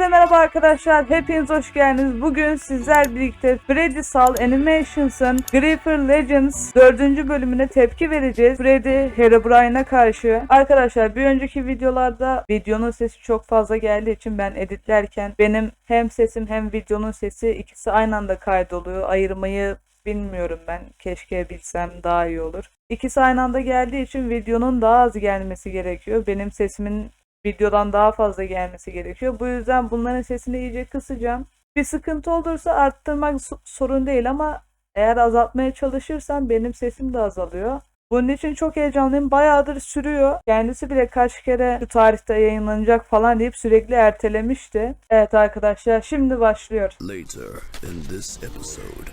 Herkese merhaba arkadaşlar. Hepiniz hoş geldiniz. Bugün sizler birlikte Freddy Sal Animations'ın Griefer Legends 4. bölümüne tepki vereceğiz. Freddy Herobrine'a karşı. Arkadaşlar bir önceki videolarda videonun sesi çok fazla geldiği için ben editlerken benim hem sesim hem videonun sesi ikisi aynı anda kaydoluyor. Ayırmayı bilmiyorum ben. Keşke bilsem daha iyi olur. İkisi aynı anda geldiği için videonun daha az gelmesi gerekiyor. Benim sesimin videodan daha fazla gelmesi gerekiyor. Bu yüzden bunların sesini iyice kısacağım. Bir sıkıntı olursa arttırmak so- sorun değil ama eğer azaltmaya çalışırsam benim sesim de azalıyor. Bunun için çok heyecanlıyım. Bayağıdır sürüyor. Kendisi bile kaç kere şu tarihte yayınlanacak falan deyip sürekli ertelemişti. Evet arkadaşlar şimdi başlıyor. Later in this episode,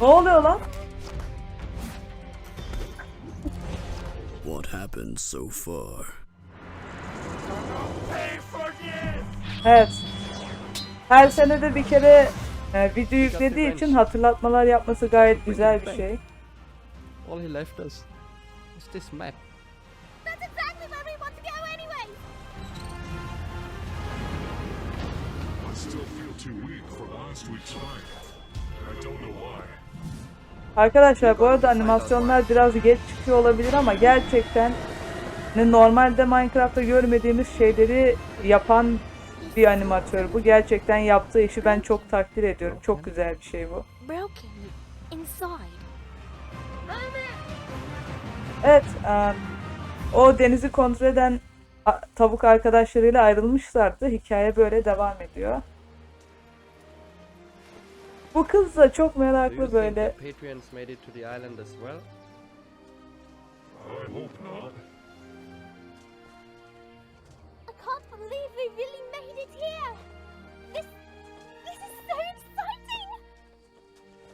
Ne oluyor lan? What happened so far? Evet. Her sene de bir kere e, video yüklediği için hatırlatmalar yapması gayet güzel bir şey. All he left us is this map. That's exactly where we want to go anyway! I still feel too weak for last week's fight. I don't know why. Arkadaşlar bu arada animasyonlar biraz geç çıkıyor olabilir ama gerçekten hani normalde Minecraft'ta görmediğimiz şeyleri yapan bir animatör bu. Gerçekten yaptığı işi ben çok takdir ediyorum. Çok güzel bir şey bu. Evet, em, o denizi kontrol eden tavuk arkadaşlarıyla ayrılmışlardı. Hikaye böyle devam ediyor. Bu kız da çok meraklı böyle. I hope not. I can't believe we really made it here! This. this is so exciting!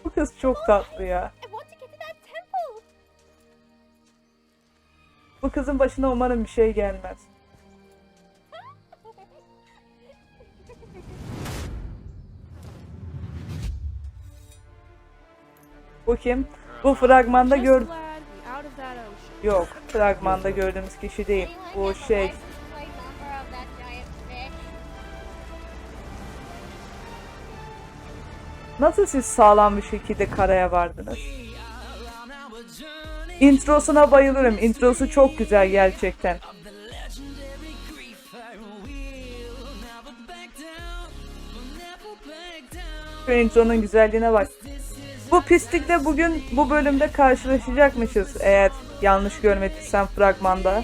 Bu kız çok tatlı ya. I want to get to that temple! Bu kızın başına umarım bir şey gelmez. Bu kim? Bu fragmanda gör... Yok, fragmanda gördüğümüz kişi değil. Bu şey... Nasıl siz sağlam bir şekilde karaya vardınız? Introsuna bayılırım. Introsu çok güzel gerçekten. Şu intronun güzelliğine bak. Bu pislikle bugün bu bölümde karşılaşacakmışız eğer yanlış görmediysem fragmanda.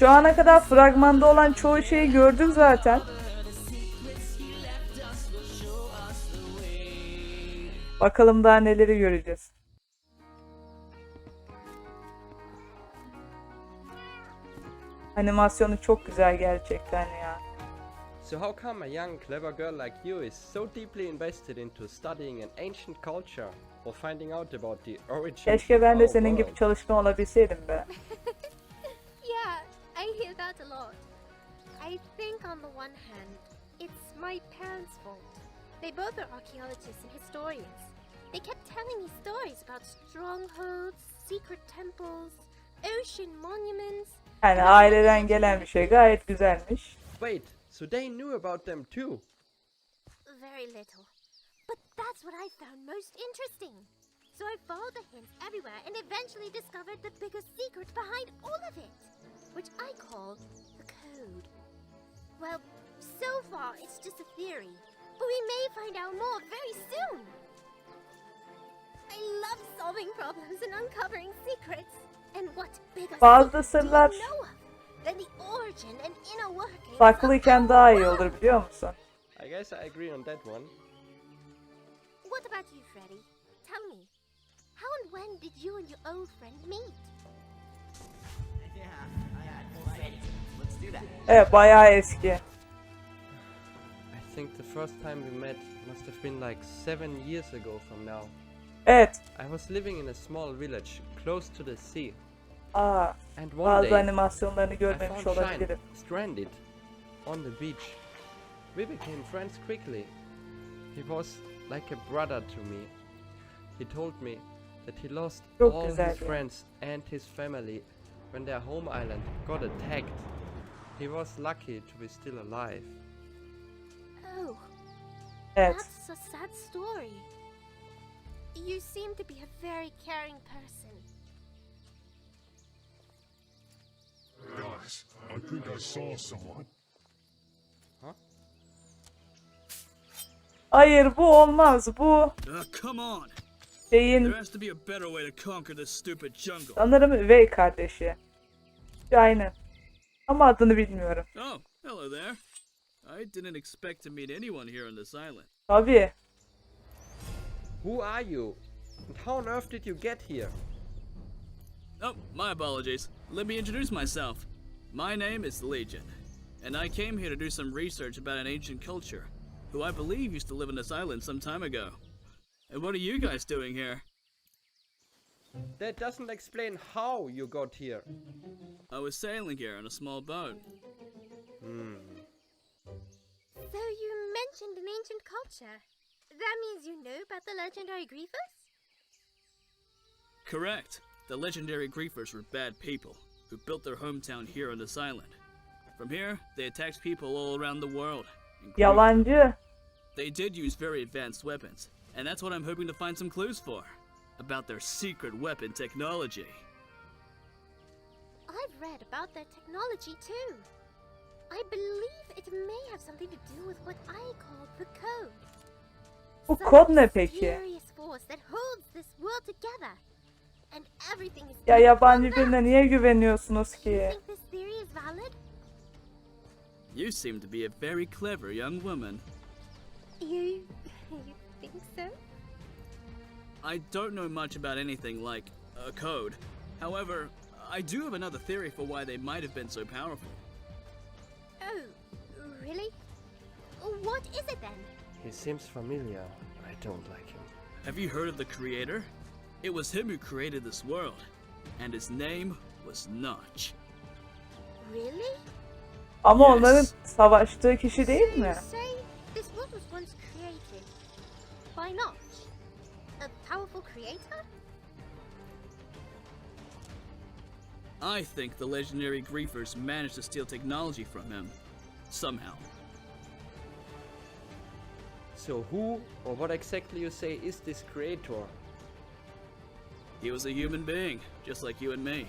Şu ana kadar fragmanda olan çoğu şeyi gördük zaten. Bakalım daha neleri göreceğiz. Animasyonu çok güzel gerçekten ya. So how come a young, clever girl like you is so deeply invested into studying an ancient culture or finding out about the origin Keşke ben de of our senin gibi world? çalışkan olabilseydim be. Yeah, I hear that a lot. I think on the one hand, it's my parents' fault. They both are archaeologists and historians. They kept telling me stories about strongholds, secret temples, ocean monuments. Yani aileden gelen bir şey gayet güzelmiş. Wait, so they knew about them too? Very little. But that's what I found most interesting. So I followed the hints everywhere and eventually discovered the bigger secret behind all of it, which I call the code. Well, so far it's just a theory, but we may find out more very soon. I love solving problems and uncovering secrets. And what bigger Bazı secret do you know of than the origin and inner of saklıyken our daha iyi world? olur biliyor musun? I guess I agree on that one. What about you, Freddy? Tell me, how and when did you and your old friend meet? Yeah, I had Freddy. Let's do that. Evet bayağı eski. I think the first time we met must have been like seven years ago from now. Evet. I was living in a small village close to the sea, Aa, and one bazı day animasyonlarını I görmemiş found Shine olabilirim. stranded on the beach. We became friends quickly. He was like a brother to me. he told me that he lost Çok all his ya. friends and his family when their home island got attacked. He was lucky to be still alive. Oh, Evet. that's a sad story. You seem to be a very caring person. Guys, I think I saw someone. Hayır bu olmaz. Bu Uh, come on! şeyin There has to be a better way to conquer this stupid jungle. sanırım üvey kardeşi. Aynen. Ama adını bilmiyorum. Oh, hello there. I didn't expect to meet anyone here on this island. Tabii. Who are you? And how on earth did you get here? Oh, my apologies. Let me introduce myself. My name is Legion, and I came here to do some research about an ancient culture, who I believe used to live on this island some time ago. And what are you guys doing here? That doesn't explain how you got here. I was sailing here on a small boat. Hmm. So you mentioned an ancient culture. That means you know about the legendary griefers? Correct. The legendary griefers were bad people who built their hometown here on this island. From here, they attacked people all around the world. including- Yalancı. They did use very advanced weapons, and that's what I'm hoping to find some clues for. About their secret weapon technology. I've read about their technology too. I believe it may have something to do with what I call the code. Bu Some kod ne peki? mysterious force that holds this world together. And everything is Ya built yabancı on that. birine niye güveniyorsunuz Do you ki? think this theory is valid? You seem to be a very clever young woman. You you think so? I don't know much about anything like a code. However, I do have another theory for why they might have been so powerful. Oh, really? What is it then? He seems familiar. I don't like him. Have you heard of the creator? It was him who created this world, and his name was Notch. Really? Ama Yes. onların savaştığı kişi değil So mi? you say this world was once created by Notch, a powerful creator? I think the legendary griefers managed to steal technology from him. Somehow. So who or what exactly you say is this creator? He was a human being, just like you and me.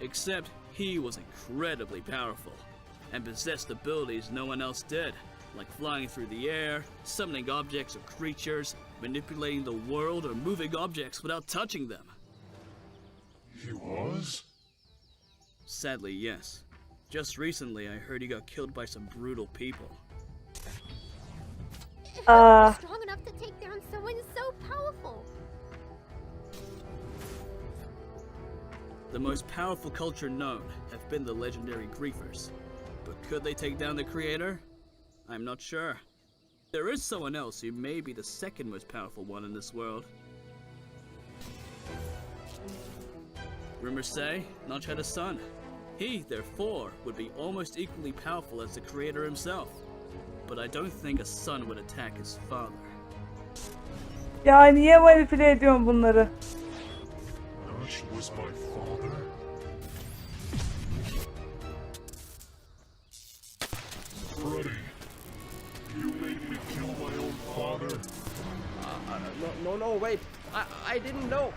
Except he was incredibly powerful and possessed abilities no one else did, like flying through the air, summoning objects or creatures, manipulating the world, or moving objects without touching them. He was? Sadly, yes. Just recently, I heard he got killed by some brutal people. How Ah. strong enough to take down someone so powerful? The most powerful culture known have been the legendary Griefers. But could they take down the creator? I'm not sure. There is someone else who may be the second most powerful one in this world. Rumors say Notch had a son. He, therefore, would be almost equally powerful as the creator himself. But I don't think a son would attack his father. Ya niye manipüle ediyorsun bunları? Notch was my father? Freddy, you made me kill my own father? Uh, no, no, no, wait. I, I didn't know.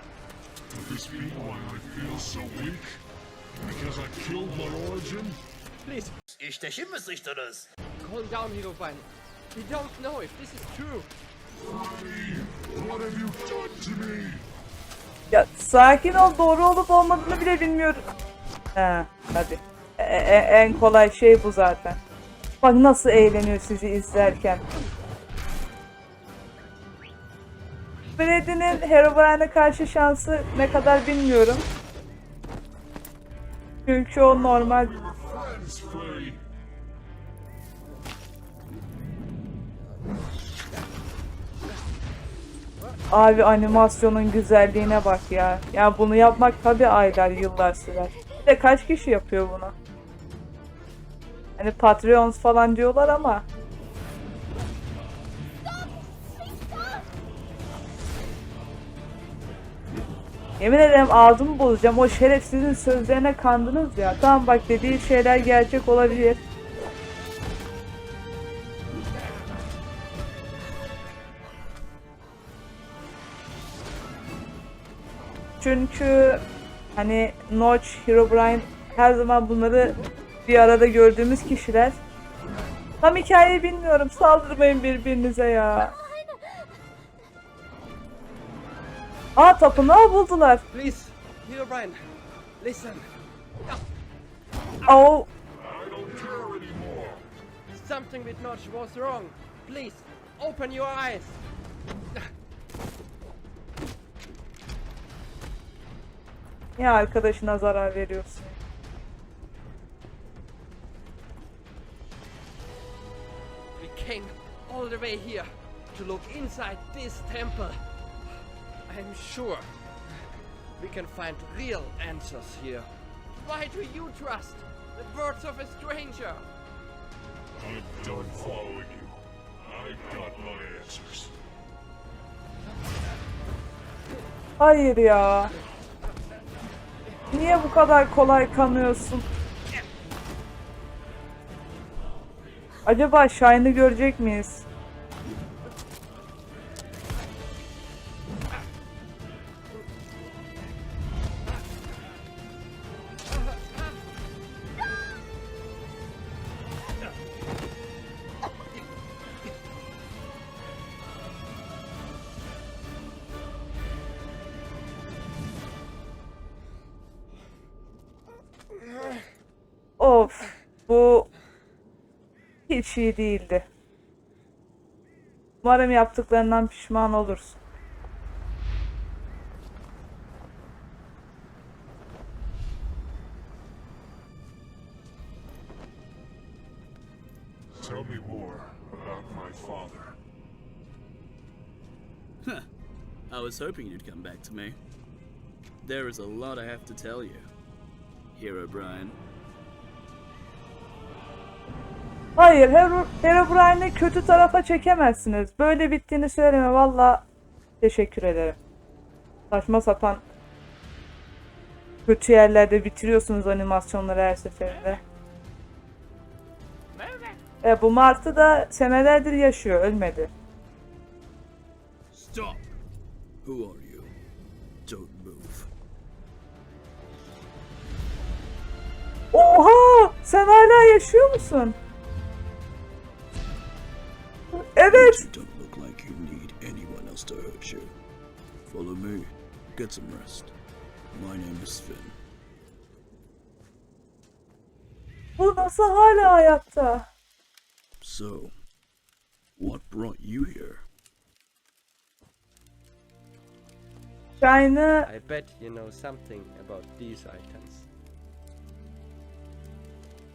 Could this be why I feel so weak? Because I killed my origin? Please, İşte şimdi sıçtınız. calm down, Hirobane. We don't know if this is true. Freddy, what have you done to me? Ya sakin ol doğru olup olmadığını bile bilmiyorum. He tabi. E- e- en kolay şey bu zaten. Bak nasıl eğleniyor sizi izlerken. Freddy'nin Herobrine'e karşı şansı ne kadar bilmiyorum. Çünkü o normal. Abi animasyonun güzelliğine bak ya. Ya bunu yapmak tabi aylar yıllar sürer. Bir de kaç kişi yapıyor bunu? Hani Patreons falan diyorlar ama Yemin ederim ağzımı bozacağım. O şerefsizin sözlerine kandınız ya. Tamam bak dediği şeyler gerçek olabilir. Çünkü hani Notch, Herobrine her zaman bunları bir arada gördüğümüz kişiler. Tam hikayeyi bilmiyorum. Saldırmayın birbirinize ya. Aa tapınağı buldular. Please, Herobrine, listen. Oh. Something with Notch was wrong. Please, open your eyes. Niye arkadaşına zarar veriyorsun? We came all the way here to look inside this temple. I'm sure we can find real answers here. Why do you trust the words of a stranger? I'm done following you. I got my answers. Hayır ya. Niye bu kadar kolay kanıyorsun? Acaba Shine'ı görecek miyiz? Hiç iyi değildi. Umarım yaptıklarından pişman olursun. Tell me more about my father. I was hoping you'd come back to me. There is a lot I have to tell you. Hero Brian. Hayır, Hero- Herobrine'i kötü tarafa çekemezsiniz. Böyle bittiğini söyleme valla. Teşekkür ederim. Saçma sapan kötü yerlerde bitiriyorsunuz animasyonları her seferinde. E, bu Martı da senelerdir yaşıyor, ölmedi. Stop! Who are you? Don't move. Oha! Sen hala yaşıyor musun? Evet. You don't look like you need anyone else to hurt you. Follow me. Get some rest. My name is Finn. Bu nasıl hala hayatta? So, what brought you here? China. I bet you know something about these items.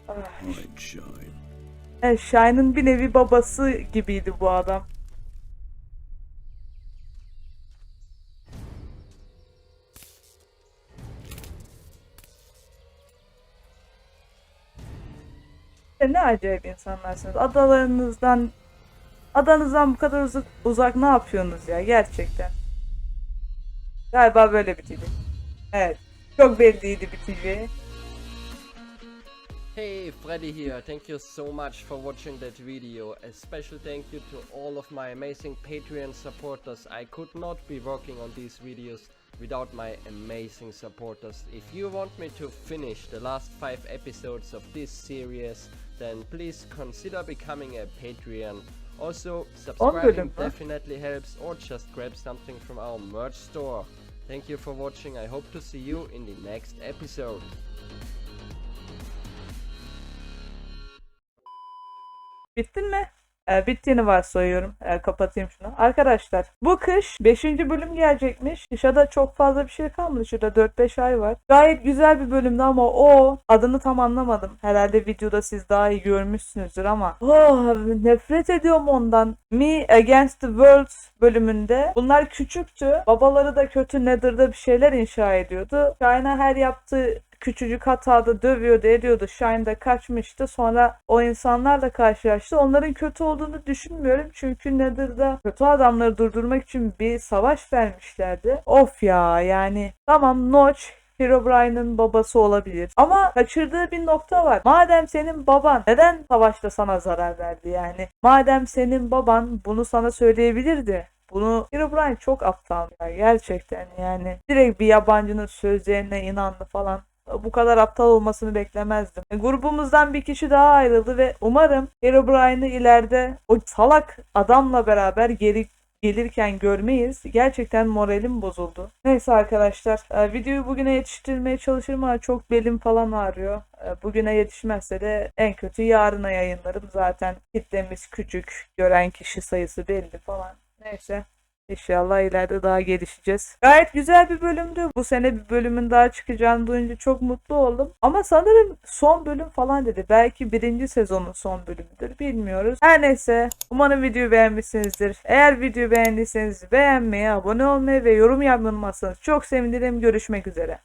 Hide Shine. E, Shine'ın bir nevi babası gibiydi bu adam. Siz Ne acayip insanlarsınız. Adalarınızdan adanızdan bu kadar uzak, uzak ne yapıyorsunuz ya gerçekten? Galiba böyle bitecek. Evet. Çok belliydi biteceği. Hey, Freddy here. Thank you so much for watching that video. A special thank you to all of my amazing Patreon supporters. I could not be working on these videos without my amazing supporters. If you want me to finish the last five episodes of this series, then please consider becoming a Patreon. Also, subscribing definitely helps, or just grab something from our merch store. Thank you for watching. I hope to see you in the next episode. Bittin mi? Ee, bittiğini varsayıyorum. Ee, kapatayım şunu. Arkadaşlar bu kış 5. bölüm gelecekmiş. Kışa da çok fazla bir şey kalmadı. Şurada 4-5 ay var. Gayet güzel bir bölümdü ama o adını tam anlamadım. Herhalde videoda siz daha iyi görmüşsünüzdür ama oh, nefret ediyorum ondan. Me Against the World bölümünde bunlar küçüktü. Babaları da kötü Nether'da bir şeyler inşa ediyordu. China her yaptığı küçücük hatada dövüyordu ediyordu. Shine da kaçmıştı. Sonra o insanlarla karşılaştı. Onların kötü olduğunu düşünmüyorum. Çünkü Nether'da kötü adamları durdurmak için bir savaş vermişlerdi. Of ya yani tamam Notch Herobrine'ın babası olabilir. Ama kaçırdığı bir nokta var. Madem senin baban neden savaşta sana zarar verdi yani? Madem senin baban bunu sana söyleyebilirdi. Bunu Herobrine çok aptal ya gerçekten yani. Direkt bir yabancının sözlerine inandı falan. Bu kadar aptal olmasını beklemezdim. E, grubumuzdan bir kişi daha ayrıldı ve umarım Herobrine'ı ileride o salak adamla beraber geri gelirken görmeyiz. Gerçekten moralim bozuldu. Neyse arkadaşlar e, videoyu bugüne yetiştirmeye çalışırım ama çok belim falan ağrıyor. E, Bugüne yetişmezse de en kötü yarına yayınlarım. Zaten kitlemiz küçük. Gören kişi sayısı belli falan. Neyse. İnşallah ileride daha gelişeceğiz. Gayet güzel bir bölümdü. Bu sene bir bölümün daha çıkacağını duyunca çok mutlu oldum. Ama sanırım son bölüm falan dedi. Belki birinci sezonun son bölümüdür. Bilmiyoruz. Her neyse. Umarım videoyu beğenmişsinizdir. Eğer videoyu beğendiyseniz beğenmeyi, abone olmayı ve yorum yapmayı unutmazsanız çok sevinirim. Görüşmek üzere.